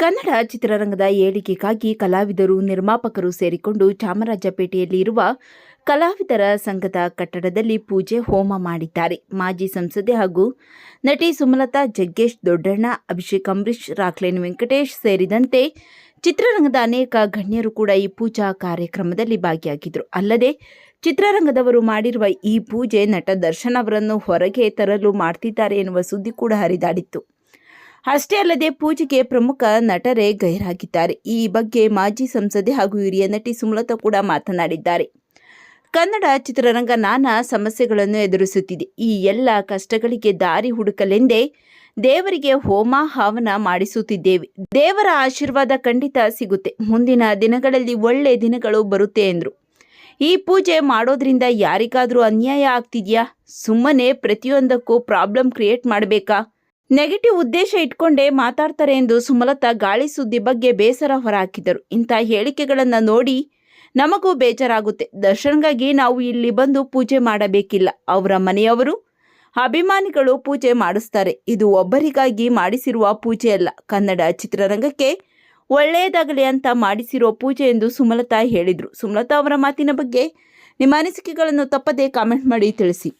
ಕನ್ನಡ ಚಿತ್ರರಂಗದ ಏಳಿಗೆಗಾಗಿ ಕಲಾವಿದರು, ನಿರ್ಮಾಪಕರು ಸೇರಿಕೊಂಡು ಚಾಮರಾಜಪೇಟೆಯಲ್ಲಿ ಇರುವ ಕಲಾವಿದರ ಸಂಘದ ಕಟ್ಟಡದಲ್ಲಿ ಪೂಜೆ, ಹೋಮ ಮಾಡಿದ್ದಾರೆ. ಮಾಜಿ ಸಂಸದೆ ಹಾಗೂ ನಟಿ ಸುಮಲತಾ, ಜಗ್ಗೇಶ್, ದೊಡ್ಡಣ್ಣ, ಅಭಿಷೇಕ್ ಅಂಬರೀಶ್ ರಾಕ್ಲೇನ್ ವೆಂಕಟೇಶ್ ಸೇರಿದಂತೆ ಚಿತ್ರರಂಗದ ಅನೇಕ ಗಣ್ಯರು ಕೂಡ ಈ ಪೂಜಾ ಕಾರ್ಯಕ್ರಮದಲ್ಲಿ ಭಾಗಿಯಾಗಿದ್ದರು ಅಲ್ಲದೆ ಚಿತ್ರರಂಗದವರು ಮಾಡಿರುವ ಈ ಪೂಜೆ ನಟ ದರ್ಶನ್ ಅವರನ್ನು ಹೊರಗೆ ತರಲು ಮಾಡ್ತಿದ್ದಾರೆ ಎನ್ನುವ ಸುದ್ದಿ ಕೂಡ ಹರಿದಾಡಿತ್ತು. ಅಷ್ಟೇ ಅಲ್ಲದೆ ಪೂಜೆಗೆ ಪ್ರಮುಖ ನಟರೇ ಗೈರಾಗಿದ್ದಾರೆ. ಈ ಬಗ್ಗೆ ಮಾಜಿ ಸಂಸದೆ ಹಾಗೂ ಹಿರಿಯ ನಟಿ ಸುಮಲತಾ ಕೂಡ ಮಾತನಾಡಿದ್ದಾರೆ. ಕನ್ನಡ ಚಿತ್ರರಂಗ ನಾನಾ ಸಮಸ್ಯೆಗಳನ್ನು ಎದುರಿಸುತ್ತಿದೆ. ಈ ಎಲ್ಲ ಕಷ್ಟಗಳಿಗೆ ದಾರಿ ಹುಡುಕಲೆಂದೇ ದೇವರಿಗೆ ಹೋಮ ಹಾವನ ಮಾಡಿಸುತ್ತಿದ್ದೇವೆ. ದೇವರ ಆಶೀರ್ವಾದ ಖಂಡಿತ ಸಿಗುತ್ತೆ. ಮುಂದಿನ ದಿನಗಳಲ್ಲಿ ಒಳ್ಳೆ ದಿನಗಳು ಬರುತ್ತೆ ಎಂದರು. ಈ ಪೂಜೆ ಮಾಡೋದ್ರಿಂದ ಯಾರಿಗಾದರೂ ಅನ್ಯಾಯ ಆಗ್ತಿದ್ಯಾ? ಸುಮ್ಮನೆ ಪ್ರತಿಯೊಂದಕ್ಕೂ ಪ್ರಾಬ್ಲಮ್ ಕ್ರಿಯೇಟ್ ಮಾಡಬೇಕಾ? ನೆಗೆಟಿವ್ ಉದ್ದೇಶ ಇಟ್ಕೊಂಡೇ ಮಾತಾಡ್ತಾರೆ ಎಂದು ಸುಮಲತಾ ಗಾಳಿ ಸುದ್ದಿ ಬಗ್ಗೆ ಬೇಸರ ಹೊರಹಾಕಿದರು. ಇಂಥ ಹೇಳಿಕೆಗಳನ್ನು ನೋಡಿ ನಮಗೂ ಬೇಜಾರಾಗುತ್ತೆ. ದರ್ಶನ್ಗಾಗಿ ನಾವು ಇಲ್ಲಿ ಬಂದು ಪೂಜೆ ಮಾಡಬೇಕಿಲ್ಲ. ಅವರ ಮನೆಯವರು ಅಭಿಮಾನಿಗಳು ಪೂಜೆ ಮಾಡಿಸ್ತಾರೆ. ಇದು ಒಬ್ಬರಿಗಾಗಿ ಮಾಡಿಸಿರುವ ಪೂಜೆ ಅಲ್ಲ ಕನ್ನಡ ಚಿತ್ರರಂಗಕ್ಕೆ ಒಳ್ಳೆಯದಾಗಲಿ ಅಂತ ಮಾಡಿಸಿರೋ ಪೂಜೆ ಎಂದು ಸುಮಲತಾ ಹೇಳಿದರು. ಸುಮಲತಾ ಅವರ ಮಾತಿನ ಬಗ್ಗೆ ನಿಮ್ಮ ಅನಿಸಿಕೆಗಳನ್ನು ತಪ್ಪದೇ ಕಾಮೆಂಟ್ ಮಾಡಿ ತಿಳಿಸಿ.